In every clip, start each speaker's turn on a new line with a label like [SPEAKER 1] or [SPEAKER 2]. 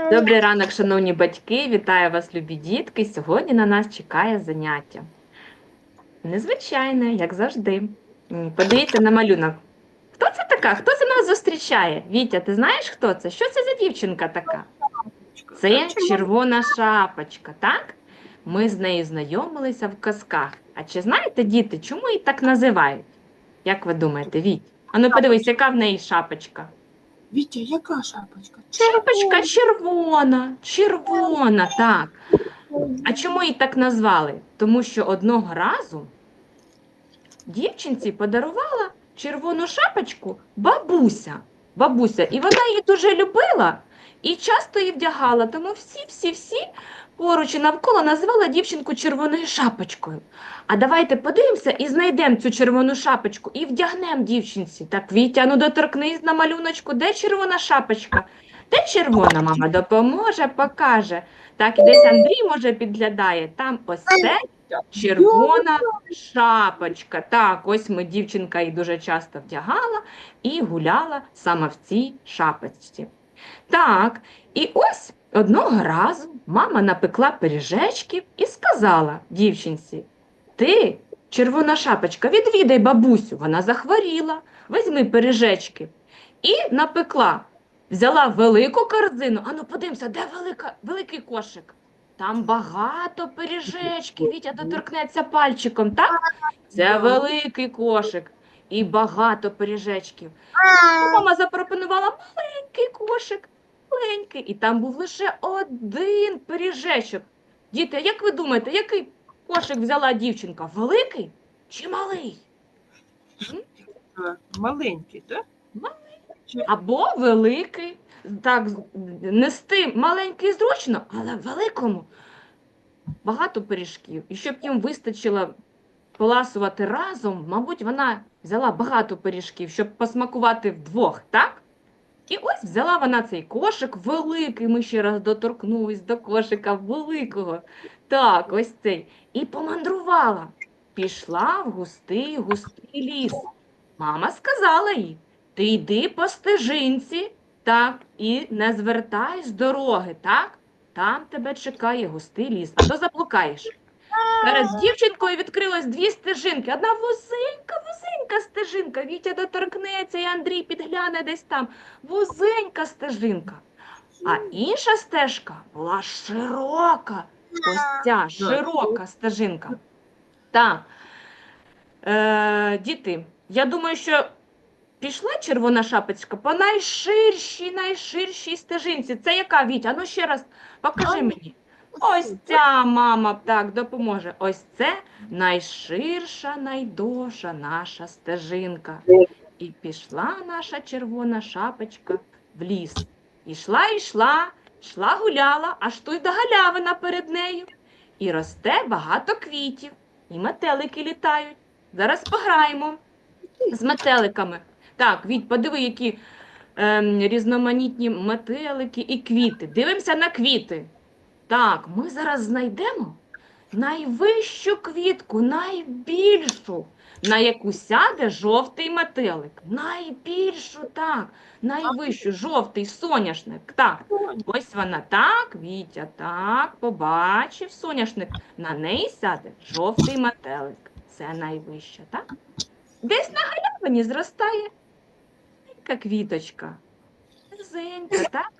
[SPEAKER 1] Добрий ранок, шановні батьки! Вітаю вас, любі дітки! Сьогодні на нас чекає заняття. Незвичайне, як завжди. Подивіться на малюнок. Хто це така? Хто це нас зустрічає? Вітя, ти знаєш, хто це? Що це за дівчинка така? Це червона шапочка, так? Ми з нею знайомилися в казках. А чи знаєте, діти, чому її так називають? Як ви думаєте, Віть? Ану подивись, яка в неї шапочка?
[SPEAKER 2] Вітя, яка шапочка?
[SPEAKER 1] Шапочка червона, червона, так. А чому її так назвали? Тому що одного разу дівчинці подарувала червону шапочку бабуся. Бабуся, і вона її дуже любила і часто її вдягала. Тому всі-всі-всі поруч і навколо називала дівчинку червоною шапочкою. А давайте подивимося і знайдемо цю червону шапочку і вдягнемо дівчинці. Так, Вітя, ну доторкнись на малюночку, де червона шапочка? Де червона мама допоможе, покаже. Так, і десь Андрій може підглядає. Там ось це червона шапочка. Так, ось ми дівчинка її дуже часто вдягала і гуляла саме в цій шапочці. Так, і ось одного разу мама напекла пиріжечків і сказала дівчинці: Ти, червона шапочка, відвідай бабусю, вона захворіла, візьми пиріжечки. І напекла. Взяла велику корзину. Ану, подивимося, де велика, великий кошик? Там багато пиріжечків. Вітя доторкнеться пальчиком, так? Це великий кошик і багато пиріжечків. Мама запропонувала маленький кошик, маленький, і там був лише один пиріжечок. Діти, як ви думаєте, який кошик взяла дівчинка? Великий чи малий?
[SPEAKER 2] Е, Маленький, так?
[SPEAKER 1] Або великий. Так, нести маленький зручно, але великому багато пиріжків. І щоб їм вистачило поласувати разом, мабуть, вона взяла багато пиріжків, щоб посмакувати вдвох, так? І ось взяла вона цей кошик великий, ми ще раз доторкнулись до кошика великого. Так, ось цей. І помандрувала. Пішла в густий, густий ліс. Мама сказала їй, ти йди по стежинці, так, і не звертай з дороги, так? Там тебе чекає густий ліс, а то заблукаєш. Перед дівчинкою відкрилось дві стежинки. Одна вузенька, вузенька стежинка. Вітя доторкнеться, і Андрій підгляне десь там. Вузенька стежинка. А інша стежка була широка. Ось ця широка стежинка. Так. Е, діти, я думаю, що пішла червона шапочка по найширшій, найширшій стежинці. Це яка Вітя? Ну ще раз покажи мені. Ось ця мама так допоможе. Ось це найширша, найдовша наша стежинка. І пішла наша червона шапочка в ліс. Ішла, йшла, йшла гуляла, аж до галявина перед нею. І росте багато квітів, і метелики літають. Зараз пограємо з метеликами. Так, Віть, подиви, які ем, різноманітні метелики і квіти. Дивимося на квіти. Так, ми зараз знайдемо найвищу квітку, найбільшу, на яку сяде жовтий метелик. Найбільшу, так, найвищу, жовтий соняшник. Так, ось вона так, Вітя, так, побачив соняшник. На неї сяде жовтий метелик. Це найвища, так? Десь на галявині зростає квіточка. Низенька, так?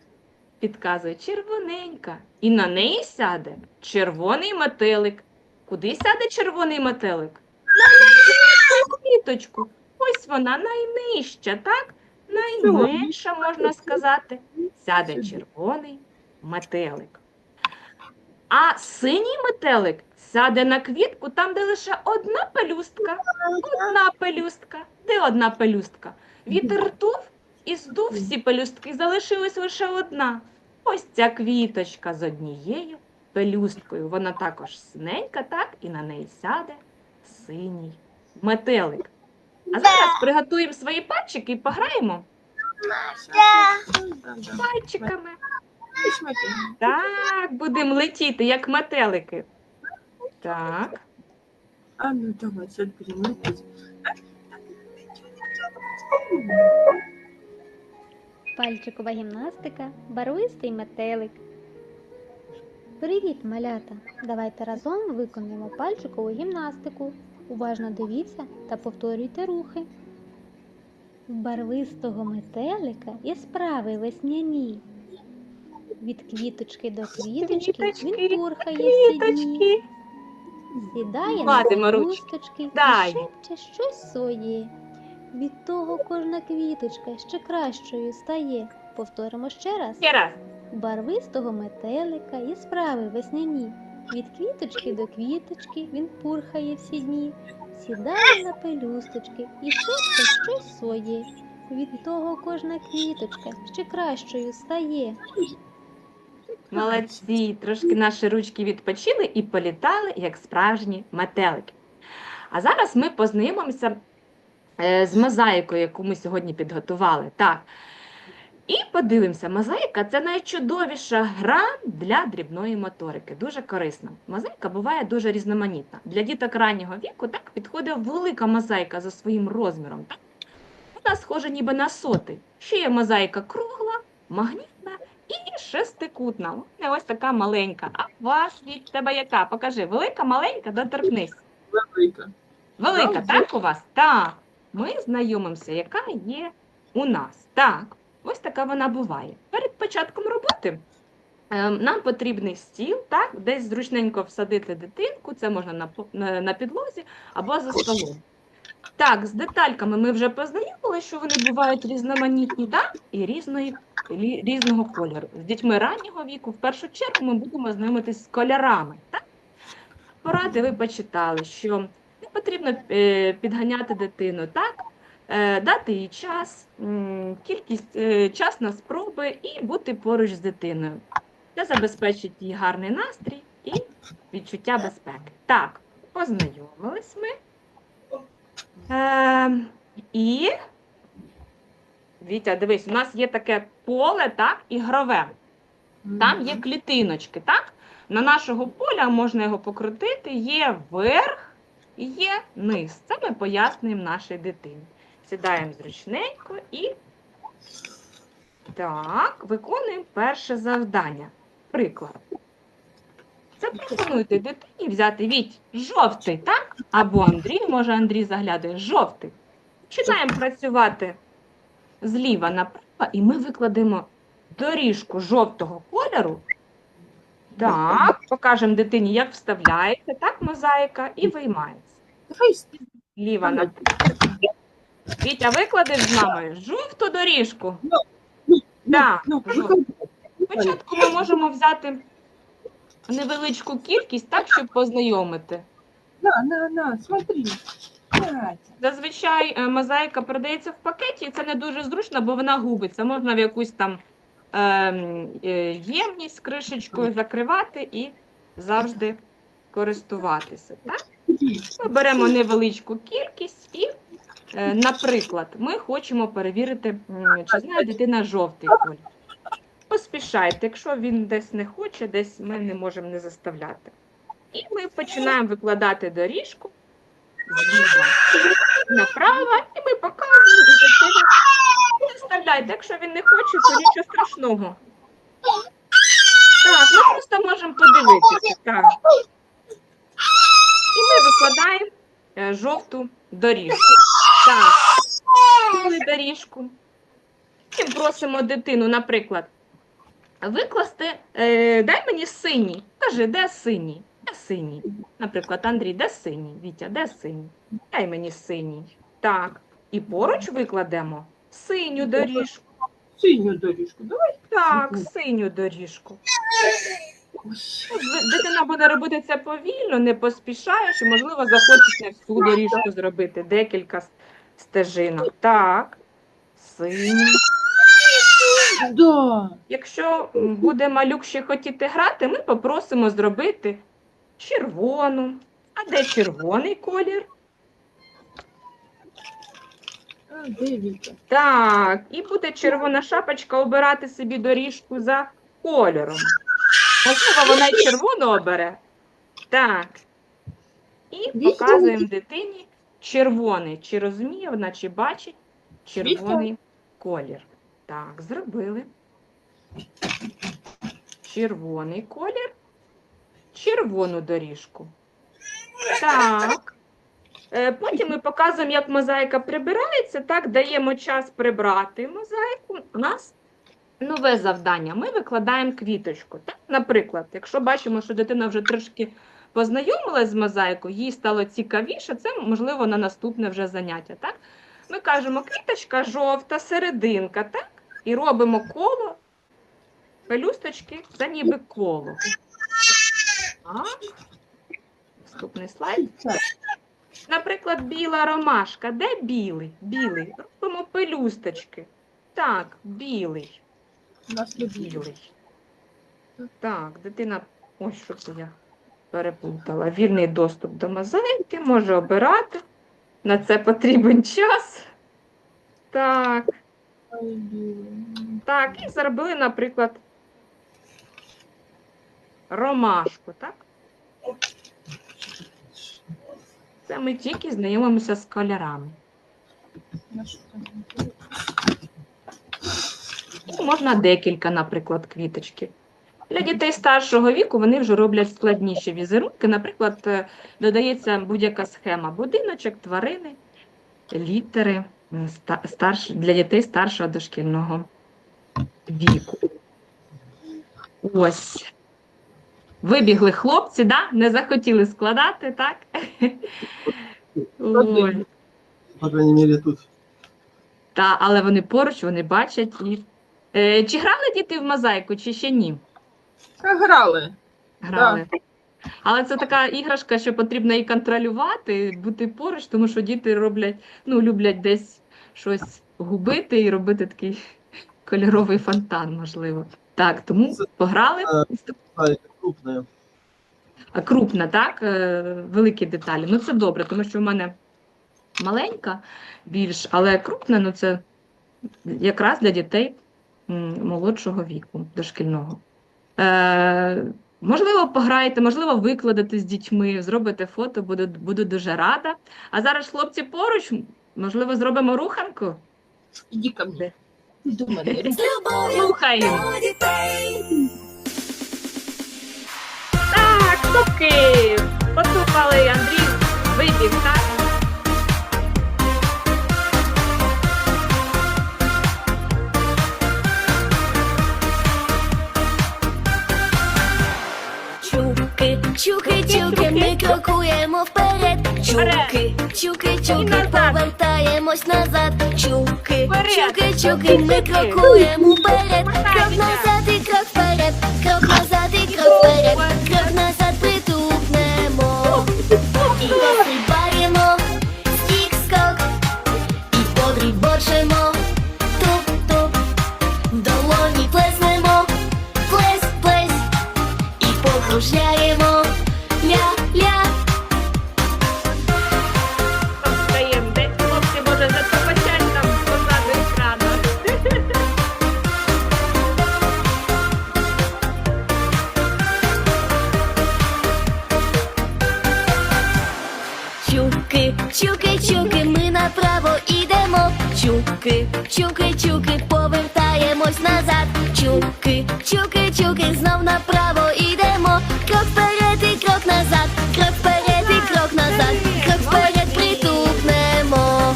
[SPEAKER 1] Підказує червоненька. І на неї сяде червоний метелик. Куди сяде червоний метелик? На квіточку. Ось вона найнижча, так? Найменша, можна сказати. Сяде червоний метелик. А синій метелик сяде на квітку там, де лише одна пелюстка. Одна пелюстка. Де одна пелюстка? Вітер дув і здув всі пелюстки, залишилась лише одна. Ось ця квіточка з однією пелюсткою. Вона також синенька, так, і на неї сяде синій метелик. А зараз приготуємо свої пальчики і пограємо пальчиками. Так, будемо летіти, як метелики. Так.
[SPEAKER 2] А ну давай, будемо летіти.
[SPEAKER 3] Пальчикова гімнастика, барвистий метелик. Привіт, малята! Давайте разом виконуємо пальчикову гімнастику. Уважно дивіться та повторюйте рухи. В барвистого метелика є справи весняні. Від квіточки до квіточки
[SPEAKER 1] Квіточки,
[SPEAKER 3] він пурхає всі дні.
[SPEAKER 1] Квіточки.
[SPEAKER 3] Сідає на
[SPEAKER 1] ручки.
[SPEAKER 3] пелюсточки
[SPEAKER 1] Дай.
[SPEAKER 3] і шепче щось своє. Від того кожна квіточка ще кращою стає. Повторимо ще раз.
[SPEAKER 1] Ще раз.
[SPEAKER 3] Барвистого метелика є справи весняні. Від квіточки до квіточки він пурхає всі дні. Сідає на пелюсточки і шепче щось своє. Від того кожна квіточка ще кращою стає.
[SPEAKER 1] Молодці, трошки наші ручки відпочили і політали, як справжні метелики. А зараз ми познайомимося з мозаїкою, яку ми сьогодні підготували. Так. І подивимося, мозаїка це найчудовіша гра для дрібної моторики. Дуже корисна. Мозаїка буває дуже різноманітна. Для діток раннього віку так підходить велика мозаїка за своїм розміром. Так? Вона схожа ніби на соти. Ще є мозаїка кругла, магнітна і шестикутна. Мене ось така маленька. А у вас від тебе яка? Покажи, велика, маленька, доторкнись.
[SPEAKER 2] Велика.
[SPEAKER 1] Велика, так у вас? Так. Ми знайомимося, яка є у нас. Так, ось така вона буває. Перед початком роботи е, нам потрібний стіл, так, десь зручненько всадити дитинку, це можна на, на, на підлозі або за столом. Так, з детальками ми вже познайомили, що вони бувають різноманітні, так, і різної, різного кольору. З дітьми раннього віку, в першу чергу, ми будемо знайомитись з кольорами. Так? Поради ви почитали, що потрібно е, підганяти дитину, так? Е, дати їй час, кількість, е, час на спроби і бути поруч з дитиною. Це забезпечить їй гарний настрій і відчуття безпеки. Так, познайомились ми. Е, і Вітя, дивись, у нас є таке поле, так, ігрове. Там є клітиночки, так? На нашого поля можна його покрутити, є верх є низ. Це ми пояснюємо нашій дитині. Сідаємо зручненько і так, виконуємо перше завдання. Приклад. Запропонуйте дитині взяти від жовтий, так? Або Андрій, може Андрій заглядає, жовтий. Починаємо працювати зліва направо, і ми викладемо доріжку жовтого кольору. Так, покажемо дитині, як вставляється, так, мозаїка, і виймається. Ліва на Вітя, викладеш з мамою жовту доріжку. Так, жовту. Спочатку ми можемо взяти невеличку кількість, так, щоб познайомити.
[SPEAKER 2] На, на, на, смотри.
[SPEAKER 1] Зазвичай е, мозаїка продається в пакеті, і це не дуже зручно, бо вона губиться. Можна в якусь там ємність з кришечкою закривати і завжди користуватися. Так? Ми беремо невеличку кількість і, е, наприклад, ми хочемо перевірити, чи знає дитина жовтий колір. Поспішайте, якщо він десь не хоче, десь ми не можемо не заставляти. І ми починаємо викладати доріжку зліва направо, і ми показуємо і дитина. Не якщо він не хоче, то нічого страшного. Так, ми просто можемо подивитися. І ми викладаємо е, жовту доріжку. Так, доріжку. Потім просимо дитину, наприклад, викласти, е, дай мені синій. Кажи, де синій? Де синій? Наприклад, Андрій, де синій? Вітя, де синій? Дай мені синій. Так. І поруч викладемо синю доріжку.
[SPEAKER 2] Синю доріжку, давай.
[SPEAKER 1] Так, синю доріжку. Дитина буде робити це повільно, не поспішаєш, і, можливо, захочеться всю доріжку зробити, декілька стежинок. Так, синю.
[SPEAKER 2] Да.
[SPEAKER 1] Якщо буде малюк ще хотіти грати, ми попросимо зробити червону. А де червоний колір?
[SPEAKER 2] А.
[SPEAKER 1] Так, і буде червона шапочка обирати собі доріжку за кольором. Можливо, вона й червону обере. Так. І показуємо дитині червоний. Чи розуміє вона, чи бачить червоний колір. Так, зробили. Червоний колір. Червону доріжку. Так. Е, Потім ми показуємо, як мозаїка прибирається. Так, даємо час прибрати мозаїку. У нас нове завдання. Ми викладаємо квіточку. Так? Наприклад, якщо бачимо, що дитина вже трошки познайомилась з мозаїкою, їй стало цікавіше, це можливо на наступне вже заняття. Так? Ми кажемо, квіточка жовта, серединка, так? І робимо коло, пелюсточки, це ніби коло. Так. Наступний слайд. Наприклад, біла ромашка. Де білий? Білий. Робимо пелюсточки. Так, білий.
[SPEAKER 2] У нас любили.
[SPEAKER 1] Білий. Так, дитина. Ось що це я переплутала. Вільний доступ до мозаїки, може обирати. На це потрібен час. Так, так, і зробили, наприклад, ромашку, так? Це ми тільки знайомимося з кольорами. І Можна декілька, наприклад, квіточки. Для дітей старшого віку вони вже роблять складніші візерунки. Наприклад, е, додається будь-яка схема будиночок, тварини, літери старш... для дітей старшого дошкільного віку. Ось. Вибігли хлопці, да? не захотіли складати, так? Ой.
[SPEAKER 4] По крайней мере, тут.
[SPEAKER 1] Та, але вони поруч, вони бачать і. Е, чи грали діти в мозаїку, чи ще ні?
[SPEAKER 2] Грали.
[SPEAKER 1] Грали. Але це така іграшка, що потрібно і контролювати, бути поруч, тому що діти роблять, ну, люблять десь щось губити і робити такий кольоровий фонтан, можливо. Так, тому пограли.
[SPEAKER 4] А
[SPEAKER 1] крупна, так? е, Великі деталі. Ну це добре, тому що в мене маленька більш, але крупна, ну це якраз для дітей молодшого віку, дошкільного. Е, можливо, пограєте, можливо, викладете з дітьми, зробите фото, буду, буду дуже рада. А зараз хлопці поруч, можливо, зробимо руханку?
[SPEAKER 2] Іди ко? Мене.
[SPEAKER 1] Рухаємо. Так, стопки. Потупали, Андрій вибіг, так?
[SPEAKER 5] Чуки, чуки, чуки, ми крокуємо вперед. Чуки, чуки, чуки,
[SPEAKER 1] назад.
[SPEAKER 5] повертаємось назад. Чуки,
[SPEAKER 1] Вперед.
[SPEAKER 5] чуки, чуки, ми
[SPEAKER 1] Чуки.
[SPEAKER 5] крокуємо вперед. Крок назад і крок вперед. Крок назад і крок вперед. Крок назад покружляємо ля-ля.
[SPEAKER 1] Встаємо. Де хлопці, може, затопачать там позаду екрану.
[SPEAKER 5] Чуки, чуки, чуки, ми направо ідемо. Чуки, чуки, чуки, повертаємось назад. Чуки, чуки, чуки, знов направо ідемо. Крок вперед і крок назад. Крок вперед і крок назад. Крок вперед притупнемо.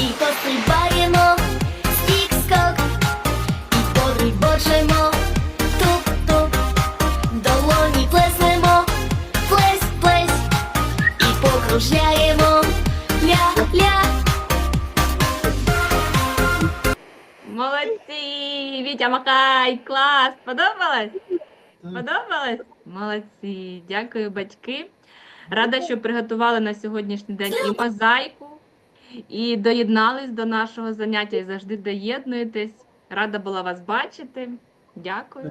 [SPEAKER 5] І пострибаємо. Стік скок. І подрібочемо. Туп-туп. Долоні плеснемо. Плесь, плесь і покружляємо ля-ля.
[SPEAKER 1] Молодці! Вітя Макай, клас! Подобалось? Подобалось? Молодці! Дякую, батьки. Рада, що приготували на сьогоднішній день і мозаїку, і доєднались до нашого заняття і завжди доєднуєтесь. Рада була вас бачити.
[SPEAKER 4] Дякую.